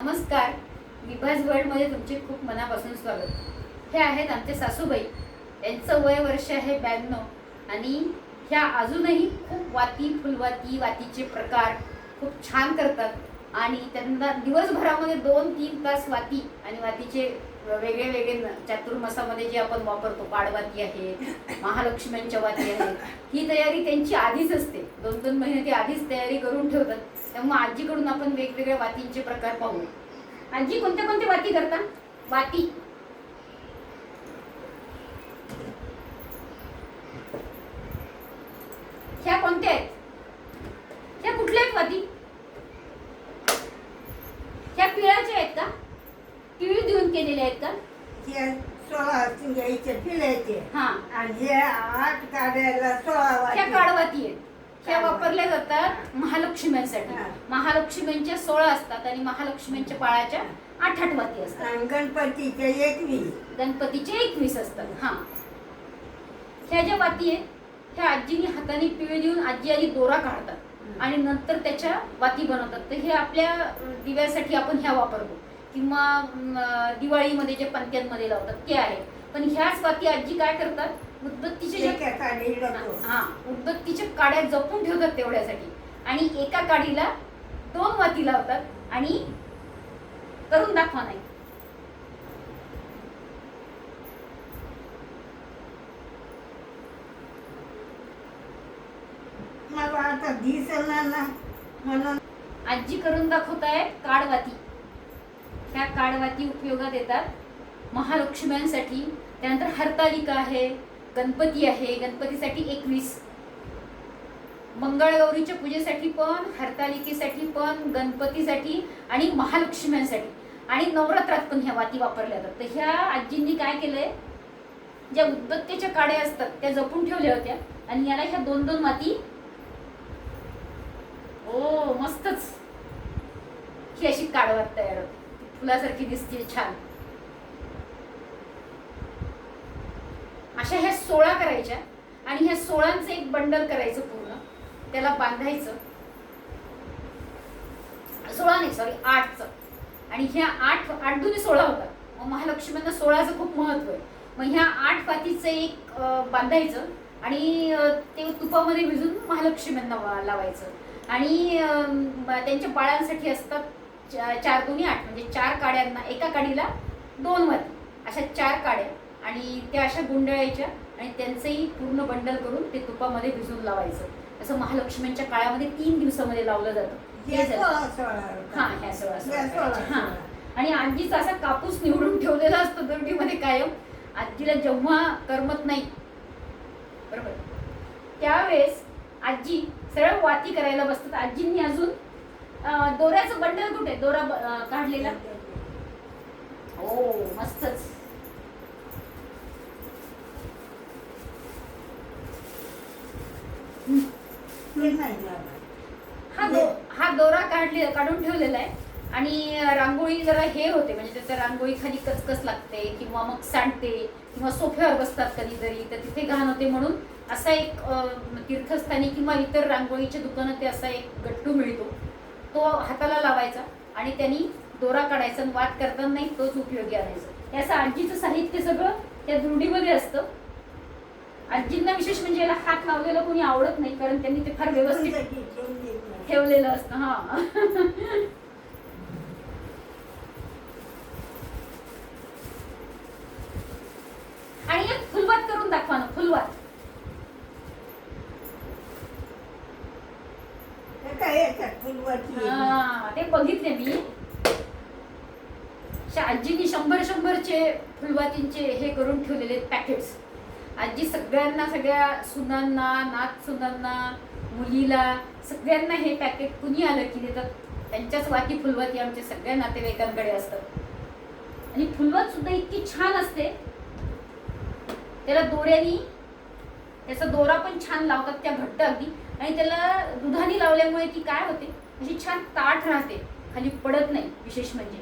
नमस्कार. विभाज वर्ल्डमध्ये तुमचे खूप मनापासून स्वागत. हे आहेत आमचे सासूबाई. यांचं वय वर्ष आहे ब्याण्णव आणि ह्या अजूनही खूप वाती फुलवाती वातीचे प्रकार खूप छान करतात आणि त्यांना दिवसभरामध्ये दोन तीन तास वाती आणि वातीचे वेगळे वेगळे चातुर्मासामध्ये जे आपण वापरतो पाडवाती आहे महालक्ष्म्यांच्या वाती आहेत ही तयारी त्यांची आधीच असते. दोन दोन महिने ते आधीच तयारी करून ठेवतात. त्यामुळे आजीकडून आपण वेगवेगळ्या वातींचे प्रकार पाहू. आजी कोणत्या कोणत्या वाती करता? वाती. ह्या कोणत्या आहेत? ह्या कुठल्या आहेत वाती? ह्या पिळाच्या आहेत का? पिळी देऊन केलेल्या आहेत का? सोळा फिरायचे हा. आणि हे आठ काढायला सोळा ह्या. काळवाती आहेत. ह्या वापरल्या जातात महालक्ष्म्यांसाठी. हा. महालक्ष्म्यांच्या सोळा असतात आणि महालक्ष्म्यांच्या पाळाच्या आठ आठ वाती असतात. आणि गणपतीचे एकवीस. गणपतीचे एकवीस असतात. हा. ह्या ज्या वाती आहेत ह्या आजीने हाताने पिळे देऊन आजी आधी दोरा काढतात. आणि नंतर त्याच्या वाती बनवतात. तर हे आपल्या दिव्यासाठी आपण ह्या वापरतो. किंवा अं, दिवाळीमध्ये जे पंत्यांमध्ये लावतात ते आहे पण ह्याच वाती आजी काय करतात? उदबत्तीचे. हा उदबत्तीच्या काड्या जपून ठेवतात तेवढ्यासाठी. आणि एका काडीला दोन वाती लावतात आणि करून दाखवा नाही. आजी करून दाखवतायत काडवाती. ह्या काडवाती उपयोगात येतात महालक्ष्म्यांसाठी. त्यानंतर हरतालिका आहे. गणपती आहे गणपतीसाठी एकवीस. मंगळगौरीच्या पूजेसाठी पण हरतालिकेसाठी पण गणपतीसाठी आणि महालक्ष्म्यांसाठी. आणि नवरात्रात पण ह्या वाती वापरल्या जातात. तर ह्या आजींनी काय केलंय? ज्या उदबत्तीच्या काड्या असतात त्या जपून ठेवल्या होत्या. आणि याला ह्या दोन दोन माती ओ मस्तच. ही अशी काडवात तयार होते. फुलासारखी दिसते छान. अशा ह्या सोळा करायच्या आणि ह्या सोळांचं एक बंडल करायचं पूर्ण. त्याला बांधायचं. सोळा नाही सॉरी आठचं. आणि ह्या आठ आठ दुनी सोळा होतात. मग महालक्ष्मींना सोळाचं खूप महत्त्व आहे. मग ह्या आठ पातीचं एक बांधायचं आणि ते तुपामध्ये भिजून महालक्ष्मींना लावायचं. आणि त्यांच्या बाळांसाठी असतात चार दोन्ही आठ. म्हणजे चार काड्यांना एका काडीला दोन वाती. अशा चार काड्या. आणि त्या अशा गुंडाळायच्या आणि त्यांचंही पूर्ण बंडल करून ते तुपामध्ये भिजून लावायचं. असं महालक्ष्मींच्या काळामध्ये तीन दिवसामध्ये लावलं जातं. आणि आजीचा असा कापूस निवडून ठेवलेला असतो दरडीमध्ये कायम. आजीला जेव्हा करमत नाही. बरोबर? त्यावेळेस आजी सरळ वाती करायला बसतात. आजींनी अजून दोऱ्याचं बंडल कुठे? दोरा काढलेला? हो मस्तच. हा दो हा दोरा काढले काढून ठेवलेला आहे. आणि रांगोळी जरा हे होते म्हणजे त्याचं रांगोळी खाली कचकच लागते किंवा मग सांडते किंवा सोफ्यावर बसतात कधीतरी तर तिथे घाण होते म्हणून असा एक तीर्थस्थानी किंवा इतर रांगोळीच्या दुकानात ते असा एक गट्टू मिळतो. तो हाताला लावायचा आणि त्यांनी दोरा काढायचा आणि वाद करताना तोच उपयोगी आणायचा. हे असं आजीचं साहित्य सगळं त्या दुर्डीमध्ये असतं. आजींना विशेष म्हणजे याला हात लावलेला कोणी आवडत नाही कारण त्यांनी ते फार व्यवस्थित. ठेवलेलं असतं हा आणि एक फुलवात करून दाखवा ना फुलवात हे. हा, ते बघितले मी आजीनी शंभर शंभरचे फुलवातींचे हे करून ठेवलेले पॅकेट्स आजी सगळ्यांना सगळ्या सुनांना नात सुनांना मुलीला सगळ्यांना हे पॅकेट कुणी आलं की देतात त्यांच्याच वाती फुलवती आमच्या सगळ्या नातेवाईकांकडे असतात. आणि फुलवत सुद्धा इतकी छान असते. त्याला दोऱ्यानी त्याचा दोरा पण छान लावतात त्या घट्ट अगदी. आणि त्याला दुधाने लावल्यामुळे ती काय होते? अशी छान ताठ राहते. खाली पडत नाही विशेष म्हणजे.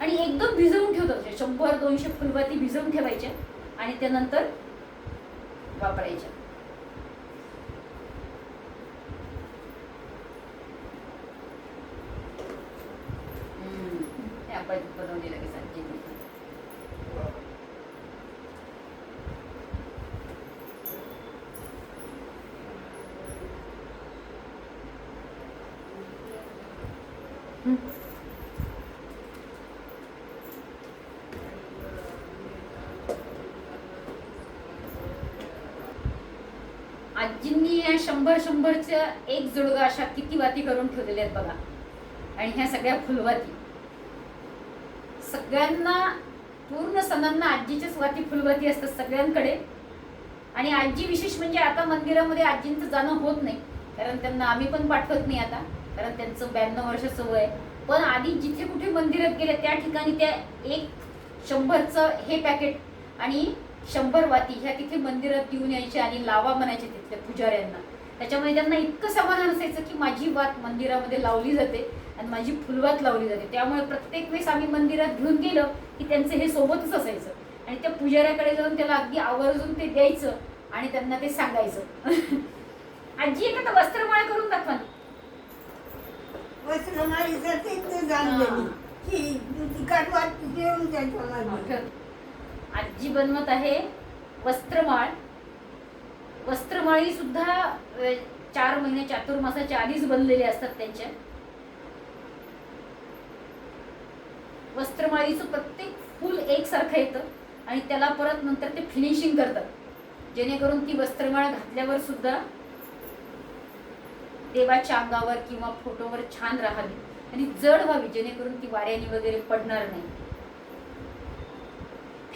आणि एकदम भिजवून ठेवतात. शंभर दोनशे फुलवाती भिजवून ठेवायच्या. आणि त्यानंतर वापरायच्या हम्म. ब- बनवली लगेच आजीने हं. आजींनी या शंभर शंभरच्या एक जुळगा अशा किती वाती करून ठेवलेल्या आहेत बघा. आणि ह्या सगळ्या फुलवाती. सगळ्यांना पूर्ण सणांना आजीच्याच वाती फुलवाती असतात सगळ्यांकडे. आणि आजी विशेष म्हणजे आता मंदिरामध्ये आजींचं जाणं होत नाही. कारण त्यांना आम्ही पण पाठवत नाही आता. कारण त्यांचं ब्याण्णव वर्षाचं वय आहे. पण आधी जिथे कुठे मंदिरात गेले त्या ठिकाणी त्या एक शंभरचं हे पॅकेट आणि शंभर वाती ह्या तिथे मंदिरात देऊन यायचे आणि लावा म्हणायचे तिथल्या पुजाऱ्यांना. त्याच्यामुळे त्यांना इतकं समाधान असायचं की माझी वात मंदिरामध्ये लावली जाते आणि माझी फुलवात लावली जाते. त्यामुळे प्रत्येक वेळेस आम्ही मंदिरात घेऊन गेलो की त्यांचं हे सोबतच असायचं. आणि त्या पुजाऱ्याकडे जाऊन त्याला अगदी आवर्जून ते द्यायचं आणि त्यांना ते सांगायचं. आजी एखादा वस्त्रमाळ करून दाखवा ना. वस्त्रमाळीसाठी ते जाणलेली की त्याच्यामध्ये. आजी बनवत आहे वस्त्रमाळ. वस्त्रमाळी सुद्धा चार महिने चातुर्मासाच्या आधीच बनलेले असतात त्यांच्या. वस्त्रमाळीचं प्रत्येक फूल एकसारखं येतं आणि त्याला परत नंतर ते फिनिशिंग करतात. जेणेकरून ती वस्त्रमाळ घातल्यावर सुद्धा देवाच्या अंगावर किंवा फोटोवर छान राहावी आणि जड व्हावी जेणेकरून ती वाऱ्याने वगैरे पडणार नाही.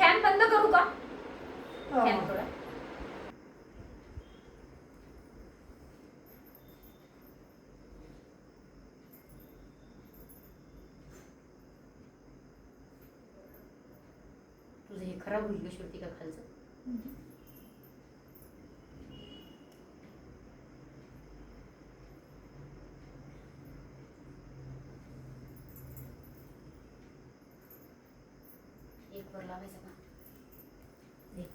फॅन बंद करू का? हो. फॅन थोडा. तुझं हे खराब होईल का शेवटी का खालचं एक वर लावायचं का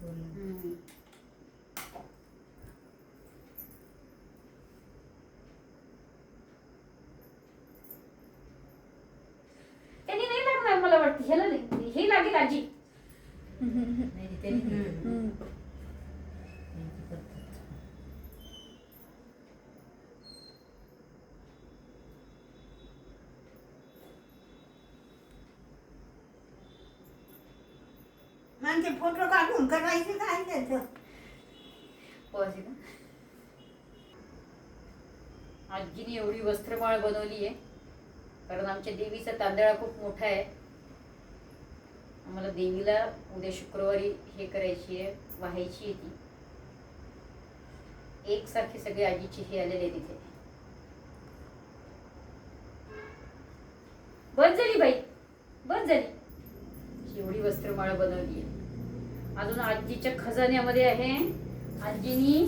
हम्म. त्यांनी नाही लागणार मला वाटतं ह्याला आजी आणि ते फोटो काढून करायचे काय त्याचं? हो असे का आजीने एवढी वस्त्रमाळ बनवली आहे कारण आमच्या देवीचा तांदळा खूप मोठा आहे. आम्हाला देवीला उद्या शुक्रवारी हे करायची आहे व्हायची आहे ती. एकसारखे सगळे आजीची हे आलेले तिथे. बस झाली बाई. बस झाली. एवढी वस्त्रमाळ बनवली आहे. अजून आजीच्या खजान्यामध्ये आहे. आजीनी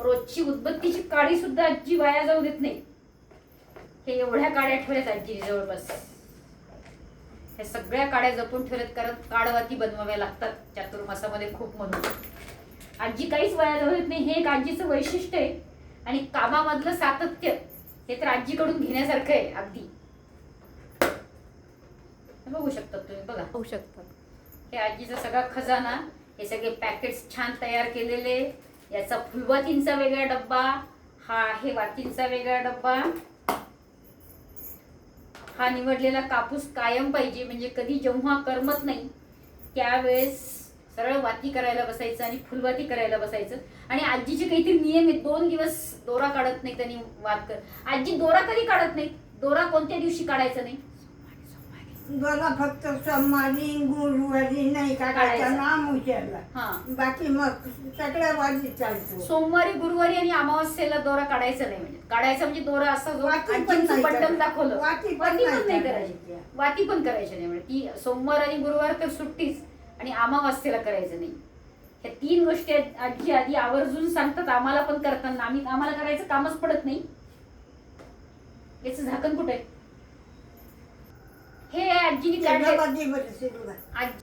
रोजची उदबत्तीची काडी सुद्धा आजी वाया जाऊ देत नाही. हे एवढ्या काड्या ठेवल्यात आजीने जवळपास. हे सगळ्या काड्या जपून ठेवल्यात कारण काडवाती बनवाव्या लागतात. चातुर्मासामध्ये खूप म्हणून. आजी काहीच वाया जाऊ देत नाही हे एक आजीचं वैशिष्ट्य आहे. आणि कामामधलं सातत्य हे तर आजीकडून घेण्यासारखं आहे अगदी. बघू शकतात तुम्ही बघा. होऊ शकतात हे आजीचा सगळा खजाना हे सगळे पॅकेट्स छान तयार केलेले. याचा फुलवातींचा वेगळा डब्बा हा आहे वातींचा वेगळा डब्बा. हा निवडलेला कापूस कायम पाहिजे म्हणजे कधी जेव्हा करमत नाही त्यावेळेस सरळ वाती करायला बसायचं आणि फुलवाती करायला बसायचं. आणि आजीचे काहीतरी नियम आहेत दोन दिवस दोरा काढत नाही त्यांनी वाद कर आजी दोरा कधी काढत नाही? दोरा कोणत्या दिवशी काढायचा नाही? मला फक्त सोमवारी गुरुवारी नाही काढायचा काढायचा. नाम उचलला. हा. बाकी मग सगळ्या वाजी चालतो. सोमवारी गुरुवारी आणि अमावस्येला दोरा काढायचा नाही म्हणजे. काढायचा म्हणजे दोरा असा जो वाती पण नाही बटन करायची. दाखवलं. वाती पण वाती पण नाही नाही करायची. करायची वाती पण करायची नाही म्हणजे. ती सोमवार आणि गुरुवार तर सुट्टीच आणि अमावस्येला करायचं नाही. ह्या तीन गोष्टी आहेत आजी आधी आवर्जून सांगतात. आम्हाला पण करताना. आम्ही आम्हाला करायचं कामच पडत नाही. याचं झाकण कुठे आहे? हे आजीने काढले. आज-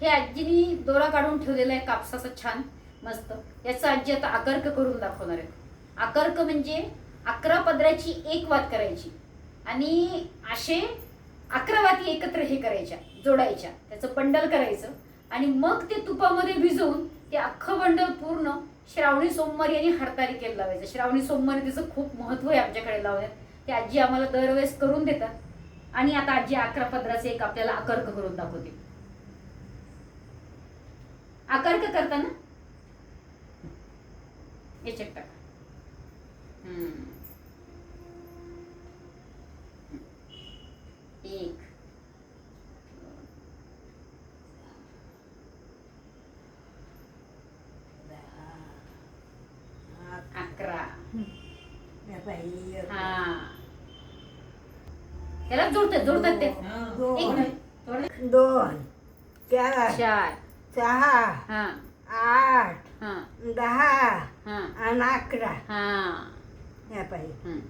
हे आजीनी दोरा काढून ठेवलेला आहे कापसाचा छान मस्त. याचं आजी आता आकर्क करून दाखवणार आहे आकर्क म्हणजे अकरा पदराची एक वात करायची. आणि असे अकरा वाती एकत्र हे करायच्या जोडायच्या. त्याचं बंडल करायचं. आणि मग ते तुपामध्ये भिजवून ते अख्खं बंडल पूर्ण श्रावणी सोमवारी आणि हरतालिकेला लावायचं. श्रावणी सोमवारी त्याचं खूप महत्त्व आहे आमच्याकडे लावण्यात. ते आजी आम्हाला दरवेळेस करून देतात. आणि आता आजी अकरा पंधराचे एक आपल्याला आकर्क करून दाखवते. आकर्क करताना? याच्यात टाका हम्म. एक अकरा हा त्याला जोडतात जोडतात ते एक मिनिट. दोन चार चार. सहा हा. आठ हा. दहा हा. आणि अकरा. हा. या पाहिजे हम्म.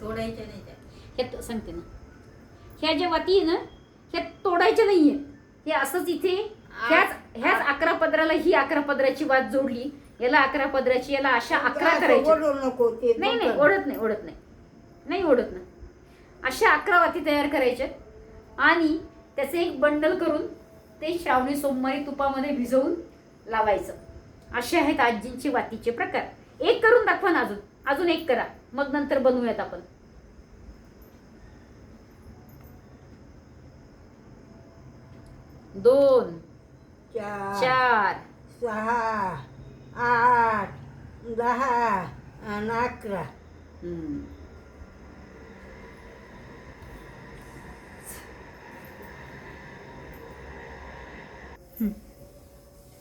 तोडायच्या नाही त्या. हे तो- सांगते ना. ह्या ज्या वाती आहे ना ह्या तोडायच्या नाहीये. हे असंच इथे ह्याच ह्याच अकरा पदराला ही अकरा पदराची वात जोडली. याला अकरा पदराची याला अशा अकरा ओढू नको ते नाही नाही. ओढत नाही ओढत नाही. नाही ओढत नाही. अशा अकरा वाती तयार करायच्या आणि त्याचे एक बंडल करून ते श्रावणी सोमवारी तुपामध्ये भिजवून लावायचं. असे आहेत आजींचे वातीचे प्रकार. एक करून दाखवा ना अजून. अजून एक करा. मग नंतर बनवूयात आपण. दोन चार चार सहा आठ दहा अकरा.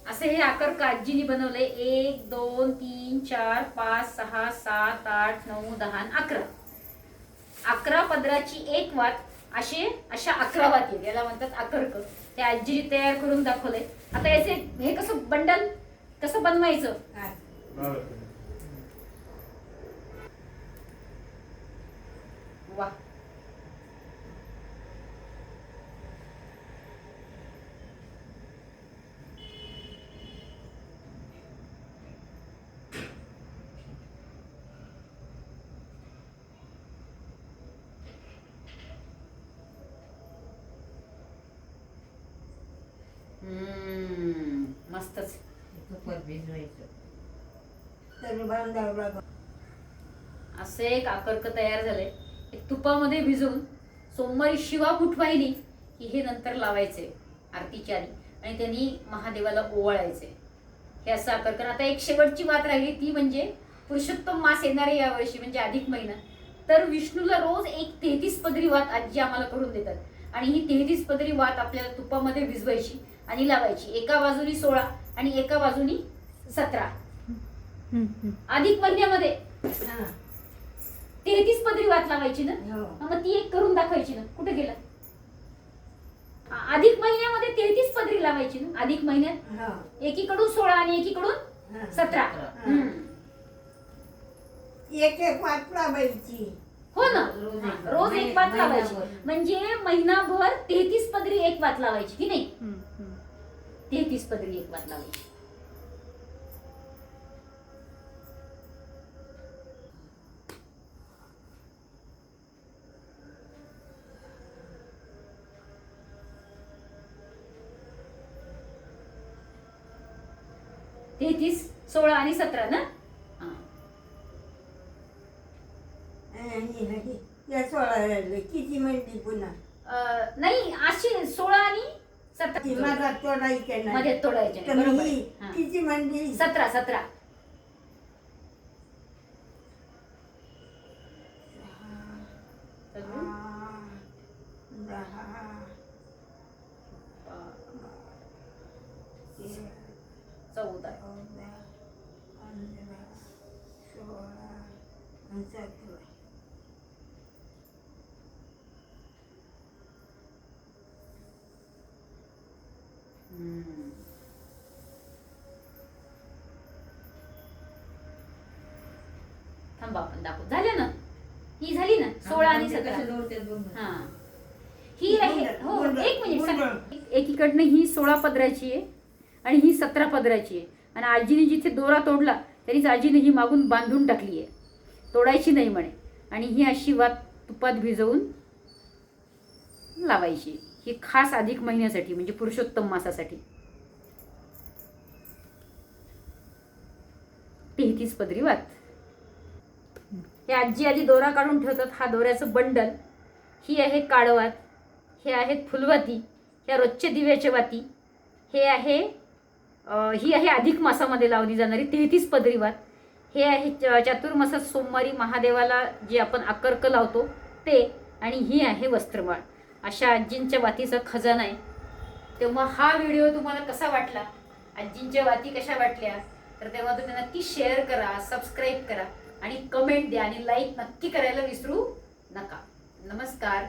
असे हे आकर आजीनी बनवले. एक दोन तीन चार पाच सहा सात आठ नऊ दहा आणि अकरा. अकरा पदराची एक वात असे अशा अकरा वाती आहेत. याला म्हणतात अकर्क ते आजीने तयार करून दाखवलंय. आता याचे हे कसं बंडल? कसं बनवायचं वा हम्म, मस्तच तुपात भिजवायचं तर बांधावं लागलं असे एक आकर्क तयार झाले. एक तुपामध्ये भिजवून सोमवारी शिवा फूट वाहिली की हे नंतर लावायचे आरतीच्या आधी आणि त्यांनी महादेवाला ओवाळायचे. हे असं आकर्कन आता एक शेवटची बात राहिली ती म्हणजे पुरुषोत्तम मास येणार आहे यावर्षी म्हणजे अधिक महिना. तर विष्णूला रोज एक तेहतीस पदरी वात आजी आम्हाला करून देतात. आणि ही तेहतीस पदरी वात आपल्याला तुपामध्ये भिजवायची आणि लावायची. एका बाजूनी सोळा आणि एका बाजूनी सतरा अधिक महिन्यामध्ये. तेहतीस पदरी वाट लावायची ना हो. मग ती एक करून दाखवायची ना कुठे गेला अधिक महिन्यामध्ये तेहतीस पदरी लावायची ना अधिक महिन्यात हो. एकीकडून सोळा आणि एकीकडून हा. सतरा. एक एक वाट लावायची हो ना रोज एक. वात लावायची. म्हणजे महिनाभर तेहतीस पदरी एक वात लावायची की नाही तेहतीस पदरी एक वात लावायची तेहतीस सोळा आणि सतरा ना? सोळा किती म्हणली पुन्हा अं, नाही अशी सोळा आणि ती माझा तोडायच्या नाही मध्ये तोडायचे तर. बरोबर. हा. किती म्हणली सतरा सतरा अजून? चौदा सोळा थांबा आपण दाखवू. झालं ना? ही झाली ना? सोळा आणि सतरा. हा. ही आहे हो एक मिनिट एकीकडनं ही सोळा पदराची आहे आणि ही सतरा पदराची आहे. आणि आजीने जिथे दोरा तोडला तरीच आजीने ही मागून बांधून टाकली आहे. तोडायची नाही म्हणे. आणि ही अशी वात तुपात भिजवून लावायची. ही खास अधिक महिन्यासाठी म्हणजे पुरुषोत्तम मासासाठी. तेहतीस पदरी वात. हे आजी आधी दोरा काढून ठेवतात. हा दोऱ्याचं बंडल. ही आहे काळवात. हे आहेत फुलवाती. ह्या रोजच्या दिव्याच्या वाती. हे आहे ही आहे अधिक मासामध्ये लावली जाणारी तेहतीस पदरीवात हे आहे च- चातुर्मासात सोमवारी महादेवाला जे आपण आकर्क लावतो ते आणि ही आहे वस्त्रमाळ अशा आजींच्या वातीचा खजाना आहे. तेव्हा हा व्हिडिओ तुम्हाला कसा वाटला? आजींच्या वाती कशा वाटल्या? तर तेव्हा तुम्ही नक्की शेअर करा सबस्क्राईब करा. आणि कमेंट द्या आणि लाईक नक्की करायला विसरू नका. नमस्कार.